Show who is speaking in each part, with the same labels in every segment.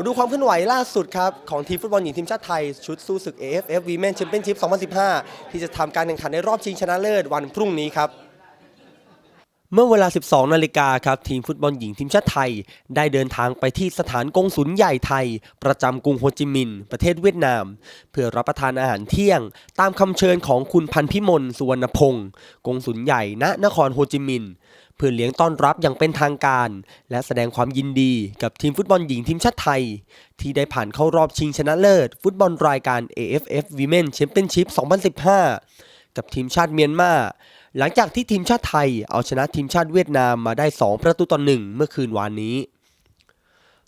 Speaker 1: มาดูความเคลื่อนไหวล่าสุดครับ ของทีมฟุตบอลหญิงทีมชาติไทย ชุดสู้ศึก AFF Women Championship 2015 ที่จะทำการแข่งขันในรอบชิงชนะเลิศวันพรุ่งนี้ครับ เมื่อเวลา 12 นาฬิกาครับ ทีมฟุตบอลหญิงทีมชาติไทย ได้เดินทางไปที่สถานกงสุลใหญ่ไทย ประจำกรุงโฮจิมินห์ ประเทศเวียดนาม เพื่อรับประทานอาหารเที่ยง ตามคำเชิญของคุณพันพิมลสุวรรณพงศ์กงสุลใหญ่ณนครโฮจิมินห์เพื่อเลี้ยงต้อนรับอย่างเป็นทางการ และแสดงความยินดีกับทีมฟุตบอลหญิงทีมชาติไทย ที่ได้ผ่านเข้ารอบชิงชนะเลิศ ฟุตบอลรายการ AFF Women Championship 2015 กับทีมชาติเมียนมา หลังจากที่ทีมชาติไทยเอาชนะทีมชาติเวียดนามมาได้ 2 ประตูต่อหนึ่งเมื่อคืนวานนี้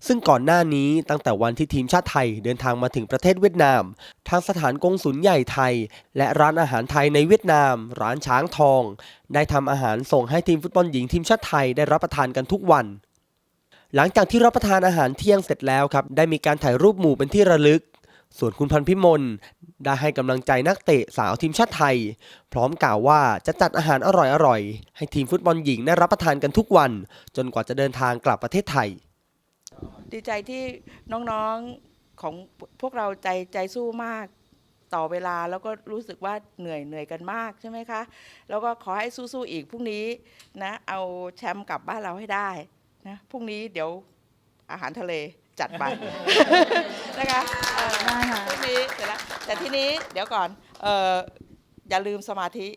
Speaker 1: ซึ่งก่อนหน้านี้ตั้งแต่วันที่ทีมชาติไทยเดินทางมาถึงประเทศเวียดนาม ทางสถานกงสุลใหญ่ไทย และร้านอาหารไทยในเวียดนาม ร้านช้างทอง ได้ทำอาหารส่งให้ทีมฟุตบอลหญิงทีมชาติไทยได้รับประทานกันทุกวัน หลังจากที่รับประทานอาหารเที่ยงเสร็จแล้วครับได้มีการถ่ายรูปหมู่เป็นที่ระลึกส่วนคุณพันพิมล ได้ให้กำลังใจนักเตะสาวทีมชาติไทย พร้อมกล่าวว่าจะจัดอาหารอร่อยๆ ให้ทีมฟุตบอลหญิงได้รับประทานกันทุกวัน จนกว่าจะเดินทางกลับประเทศไทย
Speaker 2: ดีใจที่น้องๆของพวกเราใจใจสู้มากต่อเวลาแล้วก็รู้สึกว่าเหนื่อยเหนื่อยกันมากใช่ไหมคะ แล้วก็ขอให้สู้ๆอีกพรุ่งนี้นะเอาแชมป์กลับบ้านเราให้ได้นะพรุ่งนี้เดี๋ยวอาหารทะเลจัดไปนะคะ
Speaker 3: คะ
Speaker 2: พรุ่งนี้เสร็จแล้ว แต่ทีนี้เดี๋ยวก่อนเอ่ออย่าลืมสมาธิ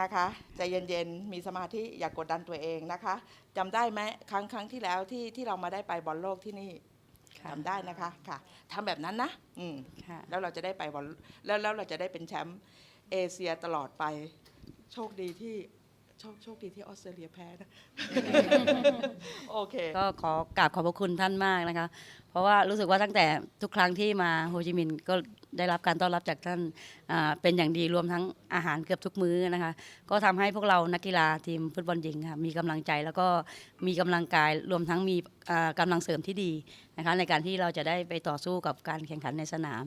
Speaker 2: นะคะใจเย็นๆมีสมาธิอย่ากกดดันตัวเองนะคะจำได้ไหมครั้งครั้งที่แล้วที่ที่เรามาได้ไปบอลโลกที่นี่
Speaker 3: ค่ะ
Speaker 2: ทำได้นะคะค่ะทำแบบนั้นนะอืม
Speaker 3: ค่ะ
Speaker 2: แล้วเราจะได้ไปบอลแล้วแล้วเราจะได้เป็นแชมป์เอเชียตลอดไป โชคดีที่โชคโชคดีที่ออสเตรเลียแพ้นะ โอเค
Speaker 3: ก็ขอกราบขอบพระคุณท่านมากนะคะ เพราะว่ารู้สึกว่าตั้งแต่ทุกครั้งที่มาโฮจิมินห์ก็ได้รับการต้อนรับจากท่านอ่าเป็นอย่างดีรวมทั้งอาหารเกือบทุกมื้อนะคะ ก็ทำให้พวกเรานักกีฬาทีมฟุตบอลหญิงค่ะมีกำลังใจแล้วก็มีกำลังกายรวมทั้งมีอ่ากำลังเสริมที่ดีนะคะในการที่เราจะได้ไปต่อสู้กับการแข่งขันในสนาม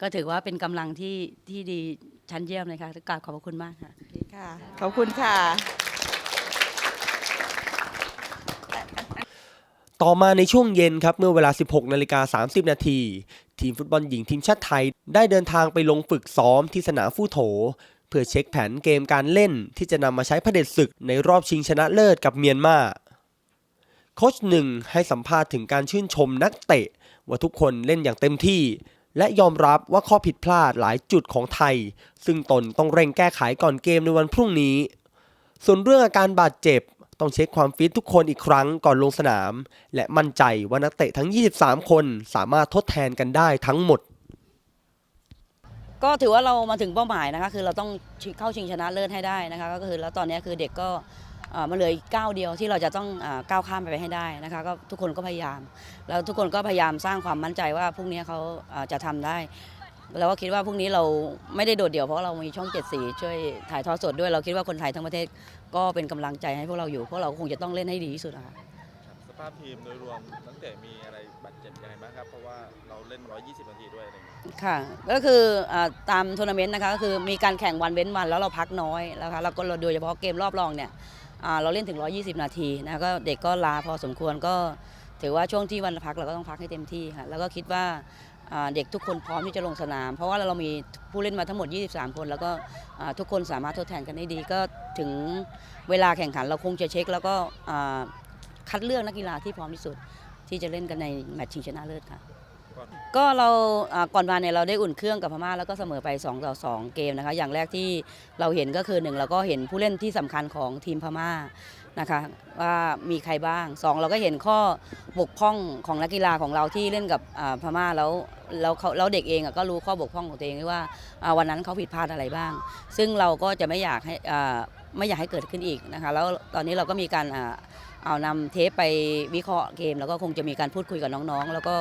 Speaker 3: ก็ถือว่าเป็นกำลังที่ที่ดีชั้นเยี่ยมเลยค่ะกราบขอบพระคุณมากค่ะ
Speaker 2: ค่ะ ขอบคุณค่ะ
Speaker 1: ต่อมาในช่วงเย็นครับเมื่อเวลา 16นาฬิกา30 นาที ทีมฟุตบอลหญิงทีมชาติไทย ได้เดินทางไปลงฝึกซ้อมที่สนามฟู่โถ เพื่อเช็คแผนเกมการเล่นที่จะนำมาใช้เผด็จศึกในรอบชิงชนะเลิศกับเมียนมาโค้ชหนึ่งให้สัมภาษณ์ถึงการชื่นชมนักเตะ ว่าทุกคนเล่นอย่างเต็มที่ และยอมรับว่าข้อผิดพลาดหลายจุดของไทย ซึ่งตนต้องเร่งแก้ไขก่อนเกมในวันพรุ่งนี้ ส่วนเรื่องอาการบาดเจ็บ ต้องเช็คความฟิตทุกคนอีกครั้งก่อนลงสนาม และมั่นใจว่านักเตะทั้ง 23 คนสามารถทดแทนกันได้ทั้งหมด
Speaker 3: ก็ถือว่าเรามาถึงเป้าหมายนะคะคือเราต้องเข้าชิงชนะเลิศให้ได้นะคะก็คือแล้วตอนนี้คือเด็กก็มาเหลืออีกก้าวเดียวที่เราจะต้องเก้าวข้ามไปให้ได้นะคะก็ทุกคนก็พยายาม แล้วทุกคนก็พยายามสร้างความมั่นใจว่าพรุ่งนี้เขาจะทำได้แล้วก็คิดว่าพรุ่งนี้เราไม่ได้โดดเดี่ยวเพราะเรามีช่องเจ็ดสีช่วยถ่ายทอดสดด้วยเราคิดว่าคนไทยทั้งประเทศ ก็เป็นกำลังใจให้พวกเราอยู่เพราะเราคงจะต้องเล่นให้ดีที่สุดนะคะ
Speaker 4: สภาพทีมโดยรวมตั้งแต่มีอะไรบาดเจ็บยังไงบ้างครับ เพราะว่าเราเล่น 120 นาทีด้วยอะไรอย่างเงี้ย
Speaker 3: ค่ะก็คืออาตามทัวร์นาเมนต์นะคะก็คือมีการแข่งวันเว้นวันแล้วเราพักน้อยนะคะแล้วก็เราโดยเฉพาะเกมรอบรองเนี่ยอ่าเราเล่นถึง 120 นาทีนะก็เด็กก็ลาพอสมควรก็ ถือว่าช่วงที่วันพักเราก็ต้องพักให้เต็มที่ค่ะแล้วก็คิดว่าเด็กทุกคนพร้อมที่จะลงสนาม เพราะว่าเรามีผู้เล่นมาทั้งหมด 23 คน แล้วก็ทุกคนสามารถทดแทนกันได้ดี ก็ถึงเวลาแข่งขันเราคงจะเช็ค แล้วก็คัดเลือกนักกีฬาที่พร้อมที่สุด ที่จะเล่นกันในแมตช์ชิงชนะเลิศค่ะ
Speaker 4: ก็
Speaker 3: เราก่อนมาเนี่ยเราได้อุ่นเครื่องกับพม่าแล้วก็เสมอไป2ต่อ2เกมนะคะ อย่างแรกที่เราเห็นก็คือหนึ่งเราก็เห็นผู้เล่นที่สำคัญของทีมพม่านะคะว่ามีใครบ้างสองเราก็เห็นข้อบกพร่องของนักกีฬาของเราที่เล่นกับพม่าแล้วแล้วเขาเด็กเองก็รู้ข้อบกพร่องของตัวเองว่าอ่าวันนั้นเขาผิดพลาดอะไรบ้าง ซึ่งเราก็จะไม่อยากให้อ่า ไม่อยากให้เกิดขึ้นอีกนะคะแล้วตอนนี้เราก็มีการเอานำเทปไปวิเคราะห์เกม แล้วก็คงจะมีการพูดคุยกับน้องๆ แล้วก็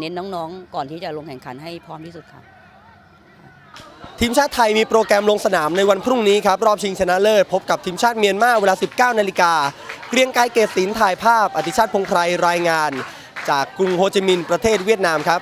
Speaker 3: เน้นน้องๆ ก่อนที่จะลงแข่งขันให้พร้อมที่สุดค่ะ
Speaker 1: ทีมชาติไทยมีโปรแกรมลงสนามในวันพรุ่งนี้ครับ รอบชิงชนะเลิศ พบกับทีมชาติเมียนมาเวลา 19 นาฬิกาเกรียงไกรเกษศินถ่ายภาพ อธิชาติพงไพรรายงาน จากกรุงโฮจิมินห์ประเทศเวียดนามครับ